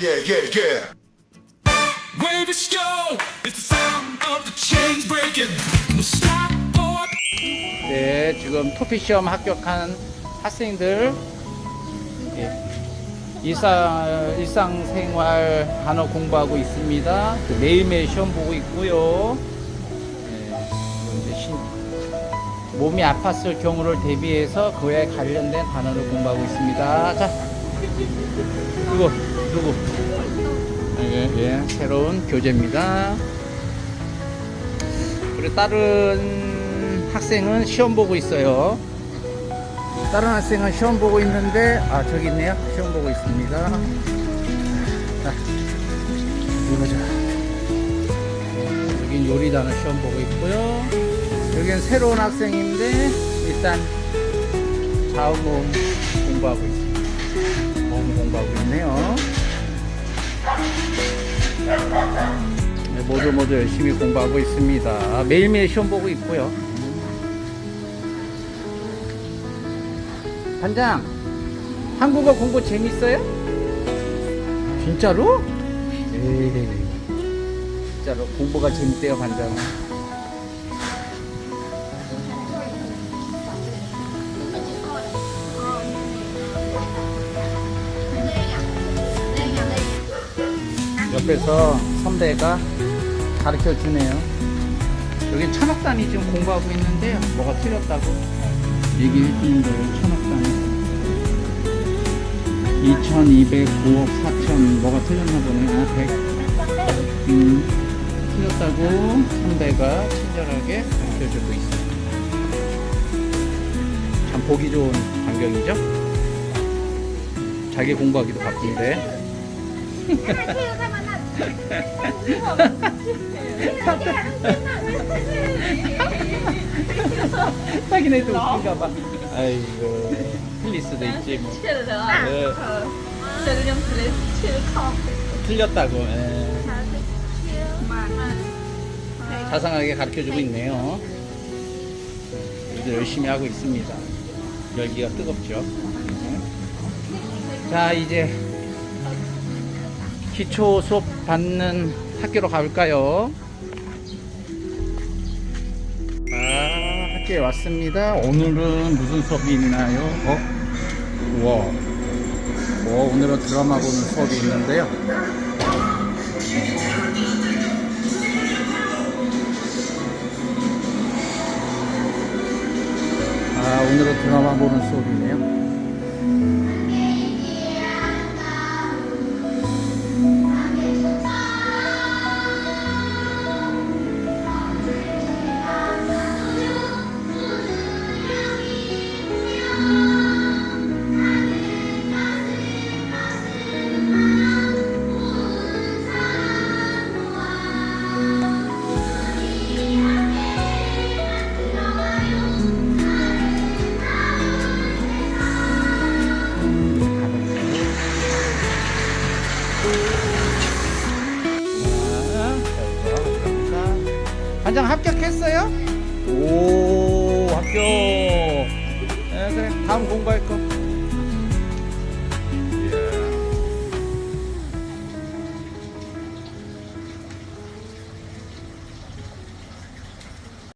Yeah, yeah, yeah. Where this go? It's the sound of the chains breaking. No stop or 네, 지금 토피 시험 합격한 학생들 예, 일상 일상생활 단어 공부하고 있습니다. 그 매일매일 시험 보고 있고요. 예, 이제 신- 몸이 아팠을 경우를 대비해서 그에 관련된 단어를 공부하고 있습니다. 자, 누구 누구? 예, 예, 새로운 교재입니다. 그리고 다른 학생은 시험 보고 있어요. 다른 학생은 시험 보고 있는데, 아, 저기 있네요. 시험 보고 있습니다. 자, 이거죠. 여긴 요리 단어 시험 보고 있고요. 여긴 새로운 학생인데, 일단 자음모음 공부하고 있습니 모두 모두 열심히 공부하고 있습니다. 매일매일 시험 보고 있고요. 반장, 한국어 공부 재밌어요? 진짜로? 에이, 진짜로 공부가 재밌대요, 반장은. 옆에서 선배가 가르쳐 주네요. 여기 천억단이 지금 공부하고 있는데요. 뭐가 틀렸다고 얘기해 주는 거예요. 천억단이. 2200, 9억, 4천 뭐가 틀렸나 보네. 아, 100. 음, 틀렸다고 선배가 친절하게 가르쳐 주고 있어요. 참 보기 좋은 광경이죠? 자기 공부하기도 바쁜데. 자기네도 웃긴가 봐. 아이고, 틀릴 수도 있지 뭐. 切了的啊， 네, 这个用起来切的靠， 틀렸다고. 예. 慢慢。 자상하게 가르쳐주고 있네요. 우리도 열심히 하고 있습니다. 열기가 뜨겁죠. 자, 이제 기초 수업 받는 학교로 가볼까요? 아, 학교에 왔습니다. 오늘은 무슨 수업이 있나요? 어? 우와. 어, 오늘은 드라마 보는 수업이 있는데요. 아, 오늘은 드라마 보는 수업이네요. 반장 합격했어요? 오 합격. 네, 그래 다음 공부할 거.